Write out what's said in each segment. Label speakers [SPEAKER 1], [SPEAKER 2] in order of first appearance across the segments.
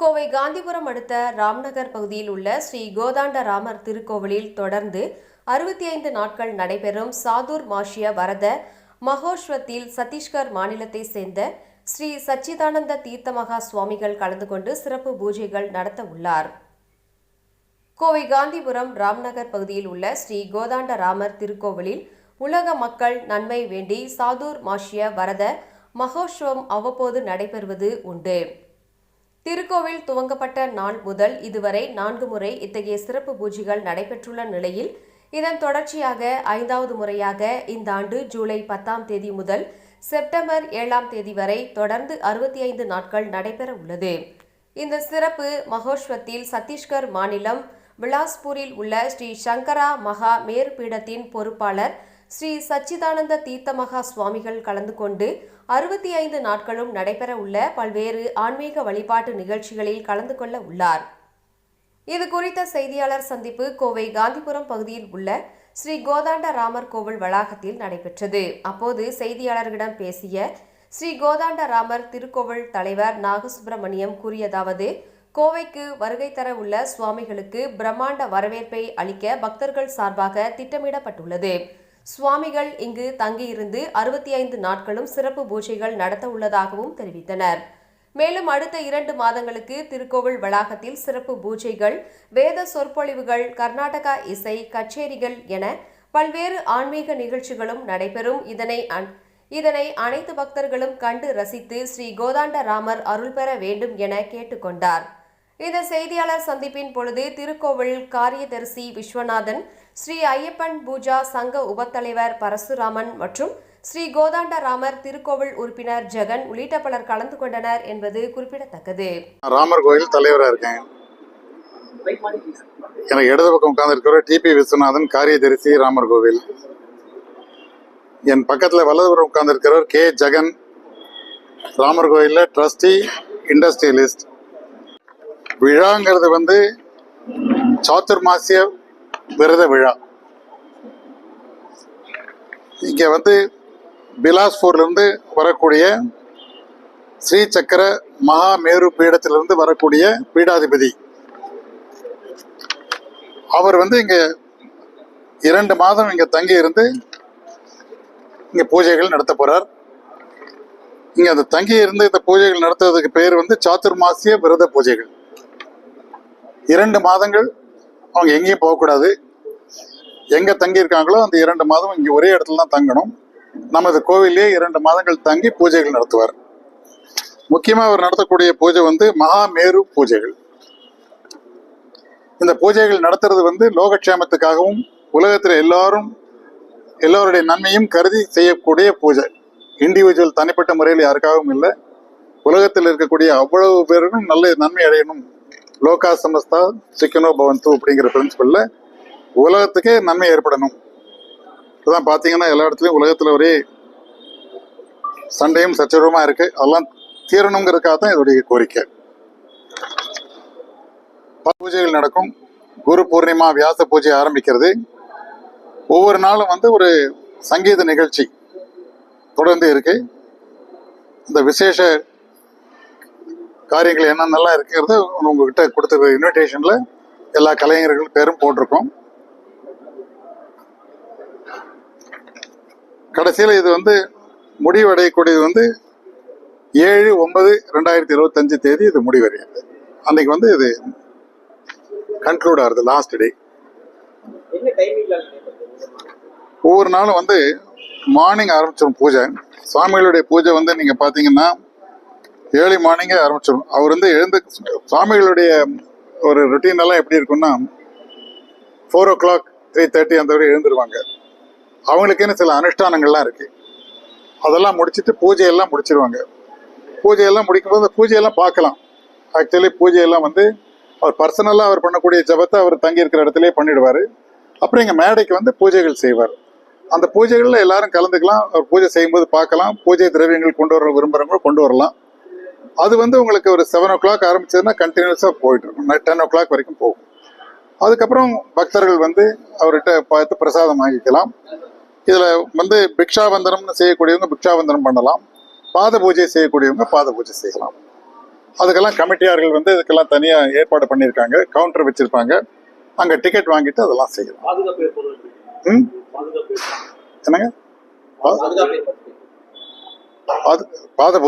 [SPEAKER 1] கோவை காந்திபுரம் அடுத்த ராம்நகர் பகுதியில் உள்ள ஸ்ரீ கோதாண்ட ராமர் திருக்கோவிலில் தொடர்ந்து அறுபத்தி ஐந்து நாட்கள் நடைபெறும் சாதுர் மாஷிய வரத மகோஷ்வத்தில் சத்தீஸ்கர் மாநிலத்தை சேர்ந்த ஸ்ரீ சச்சிதானந்த தீர்த்தமகா சுவாமிகள் கலந்து கொண்டு சிறப்பு பூஜைகள் நடத்த உள்ளார். கோவை காந்திபுரம் ராம்நகர் பகுதியில் உள்ள ஸ்ரீ கோதாண்ட ராமர் திருக்கோவிலில் உலக மக்கள் நன்மை வேண்டி சாதூர் மாஷிய வரத மகோற்சவம் அவ்வப்போது நடைபெறுவது உண்டு. திருக்கோவில் துவங்கப்பட்ட நாள் முதல் இதுவரை நான்கு முறை இத்தகைய சிறப்பு பூஜைகள் நடைபெற்றுள்ள நிலையில் இதன் தொடர்ச்சியாக ஐந்தாவது முறையாக இந்த ஆண்டு ஜூலை பத்தாம் தேதி முதல் செப்டம்பர் ஏழாம் தேதி வரை தொடர்ந்து அறுபத்தி ஐந்து நாட்கள் நடைபெற உள்ளது. இந்த சிறப்பு மகோஷ்வத்தில் சத்தீஸ்கர் மாநிலம் விலாஸ்பூரில் உள்ள ஸ்ரீ சங்கரா மகா மேற்பீடத்தின் பொறுப்பாளர் ஸ்ரீ சச்சிதானந்த தீர்த்தமகா சுவாமிகள் கலந்து கொண்டு அறுபத்தி ஐந்து நாட்களும் நடைபெற உள்ள பல்வேறு ஆன்மீக வழிபாட்டு நிகழ்ச்சிகளில் கலந்து கொள்ள உள்ளார். இது குறித்த செய்தியாளர் சந்திப்பு கோவை காந்திபுரம் பகுதியில் உள்ள ஸ்ரீ கோதாண்ட ராமர் கோவில் வளாகத்தில் நடைபெற்றது. அப்போது செய்தியாளர்களிடம் பேசிய ஸ்ரீ கோதாண்ட ராமர் திருக்கோவில் தலைவர் நாகசுப்பிரமணியம் கூறியதாவது கோவைக்கு வருகை தர உள்ள சுவாமிகளுக்கு பிரம்மாண்ட வரவேற்பை அளிக்க பக்தர்கள் சார்பாக திட்டமிடப்பட்டுள்ளது. சுவாமிகள் இங்கு தங்கியிருந்து அறுபத்தி ஐந்து நாட்களும் சிறப்பு பூஜைகள் நடத்த உள்ளதாகவும் தெரிவித்தனர். மேலும் அடுத்த இரண்டு மாதங்களுக்கு திருக்கோவில் வளாகத்தில் சிறப்பு பூஜைகள் வேத சொற்பொழிவுகள் கர்நாடகா இசை கச்சேரிகள் என பல்வேறு ஆன்மீக நிகழ்ச்சிகளும் நடைபெறும். இதனை இதனை அனைத்து பக்தர்களும் கண்டு ரசித்து ஸ்ரீ கோதாண்ட ராமர் அருள் பெற வேண்டும் என கேட்டுக்கொண்டார். இந்த செய்தியாளர் சந்திப்பின் பொழுது திருக்கோவில் காரியதரிசி விஸ்வநாதன் ஸ்ரீ ஐயப்பன் பூஜா சங்க உபத்தலைவர் பரசுராமன் மற்றும் ஸ்ரீ கோதாண்ட ராமர் திருக்கோவில் உறுப்பினர் ஜெகன் உள்ளிட்ட பலர் கலந்து கொண்டனர் என்பது குறிப்பிடத்தக்கது.
[SPEAKER 2] ராமர் கோயில் தலைவராக இருக்கேன். எனக்கு இடது பக்கம் உட்கார்ந்து டிபி விஸ்வநாதன் காரியதரிசி ராமர் கோவில். என் பக்கத்தில் வலதுபுறம் உட்கார்ந்து இருக்கிறவர் கே. ஜெகன். ராமர் கோயிலில் ட்ரஸ்டி இண்டஸ்ட்ரியலிஸ்ட் விழாங்கிறது வந்து சாத்துர்மாசிய விரத விழா. இங்கே வந்து பிலாஸ்பூர்லேருந்து வரக்கூடிய ஸ்ரீ சக்கர மகா மேரு பீடத்திலிருந்து வரக்கூடிய பீடாதிபதி. அவர் வந்து இங்க இரண்டு மாதம் இங்க தங்கி இருந்து இங்க பூஜைகள் நடத்த போறார். இங்க அந்த தங்கி இருந்து இந்த பூஜைகள் நடத்துறதுக்கு பேர் வந்து சாத்துர்மாசிய விரத பூஜைகள். இரண்டு மாதங்கள் அவங்க எங்கேயும் போகக்கூடாது. எங்க தங்கி இருக்காங்களோ அந்த இரண்டு மாதம் இங்க ஒரே இடத்துல தான் தங்கணும். நமது கோவிலே இரண்டு மாதங்கள் தங்கி பூஜைகள் நடத்துவார். முக்கியமா அவர் நடத்தக்கூடிய பூஜை வந்து மகாமேரு பூஜைகள். இந்த பூஜைகள் நடத்துறது வந்து லோகக்ஷேமத்துக்காகவும் உலகத்தில் எல்லாரும் எல்லோருடைய நன்மையும் கருதி செய்யக்கூடிய பூஜை. இண்டிவிஜுவல் தனிப்பட்ட முறையில் யாருக்காகவும் இல்லை. உலகத்தில் இருக்கக்கூடிய அவ்வளவு பேருக்கும் நல்ல நன்மை அடையணும். லோகா சமஸ்தா சிக்கனோ பவந்து அப்படிங்கிற பிரின்சிபல்ல உலகத்துக்கே நன்மை ஏற்படணும். இதுதான் பார்த்தீங்கன்னா எல்லா இடத்துலையும் உலகத்தில் ஒரே சண்டையும் சச்சரவுமா இருக்கு. அதெல்லாம் தீரணுங்கிறதுக்காக தான் இதோடைய கோரிக்கை. பல பூஜைகள் நடக்கும். குரு பூர்ணிமா வியாச பூஜை ஆரம்பிக்கிறது. ஒவ்வொரு நாளும் வந்து ஒரு சங்கீத நிகழ்ச்சி தொடர்ந்து இருக்கு. இந்த விசேஷ காரியங்கள் என்னென்னலாம் இருக்கிறது உங்ககிட்ட கொடுத்துருக்க இன்விடேஷனில் எல்லா கலைஞர்கள் பேரும் போட்டிருக்கோம். கடைசியில் இது வந்து முடிவடையக்கூடியது வந்து ஏழு ஒன்பது ரெண்டாயிரத்தி இருபத்தஞ்சு தேதி இது முடிவடையுது. அன்னைக்கு வந்து இது கன்க்ளூட் ஆகுது லாஸ்ட் டே ஒவ்வொரு நாளும் வந்து மார்னிங் ஆரம்பிச்சிடும் பூஜை. சுவாமிகளுடைய பூஜை வந்து நீங்கள் பார்த்தீங்கன்னா ஏர்லி மார்னிங்கே ஆரம்பிச்சிடும் அவர் வந்து எழுந்து சுவாமிகளுடைய ஒரு ருட்டீன் எல்லாம் எப்படி இருக்கும்னா four o'clock three thirty அந்த வரை எழுந்துருவாங்க. அவங்களுக்குன்னு சில அனுஷ்டானங்கள்லாம் இருக்கு. அதெல்லாம் முடிச்சுட்டு பூஜையெல்லாம் முடிச்சிருவாங்க. பூஜையெல்லாம் முடிக்கும்போது அந்த பூஜையெல்லாம் பார்க்கலாம். ஆக்சுவலி பூஜையெல்லாம் வந்து அவர் பர்சனலாக அவர் பண்ணக்கூடிய ஜபத்தை அவர் தங்கி இருக்கிற இடத்துலயே பண்ணிடுவார். அப்புறம் எங்கள் மேடைக்கு வந்து பூஜைகள் செய்வார். அந்த பூஜைகளில் எல்லாரும் கலந்துக்கலாம். அவர் பூஜை செய்யும்போது பார்க்கலாம். பூஜை திரவியங்கள் கொண்டு வர விரும்புகிறவங்க கொண்டு வரலாம். அது வந்து உங்களுக்கு ஒரு செவன் ஓ கிளாக் ஆரம்பிச்சதுன்னா கண்டினியூஸாக போயிட்டு இருக்கும் டென் ஓ கிளாக் வரைக்கும் போகும். அதுக்கப்புறம் பக்தர்கள் வந்து அவர்கிட்ட பார்த்து பிரசாதம் வாங்கிக்கலாம். இதில் வந்து பிக்ஷாபந்தனம்னு செய்யக்கூடியவங்க பிக்ஷாபந்தனம் பண்ணலாம். பாத பூஜை செய்யக்கூடியவங்க பாத பூஜை செய்யலாம். அதுக்கெல்லாம் கமிட்டியார்கள் வந்து இதுக்கெல்லாம் தனியாக ஏற்பாடு பண்ணியிருக்காங்க. கவுண்டர் வச்சுருப்பாங்க. அங்கே டிக்கெட் வாங்கிட்டு அதெல்லாம் செய்யலாம். என்னங்க? பாது பாத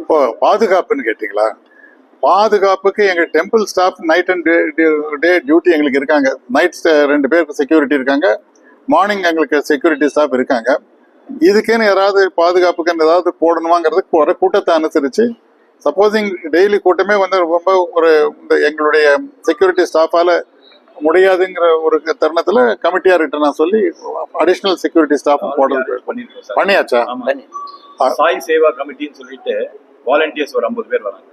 [SPEAKER 2] இப்போ பாதுகாப்புன்னு கேட்டிங்களா? பாதுகாப்புக்கு எங்கள் temple staff night and day duty எங்களுக்கு இருக்காங்க. நைட் ரெண்டு பேருக்கு செக்யூரிட்டி இருக்காங்க. மார்னிங் எங்களுக்கு செக்யூரிட்டி ஸ்டாஃப் இருக்காங்க. இதுக்குன்னு யாராவது பாதுகாப்புக்குன்னு ஏதாவது போடணுமாங்கிறது வர கூட்டத்தை அனுசரித்து சப்போஸிங் டெய்லி கூட்டமே வந்து ரொம்ப ஒரு இந்த எங்களுடைய செக்யூரிட்டி ஸ்டாஃபால் முடியாதுங்கிற ஒரு தருணத்தில் கமிட்டியார்கிட்ட நான் சொல்லி அடிஷ்னல் செக்யூரிட்டி ஸ்டாஃப் போடுறது பண்ணியாச்சா?
[SPEAKER 3] சாய் சேவா கமிட்டின்னு சொல்லிட்டு வாலண்டியர்ஸ் ஒரு ஐம்பது பேர் வராங்க.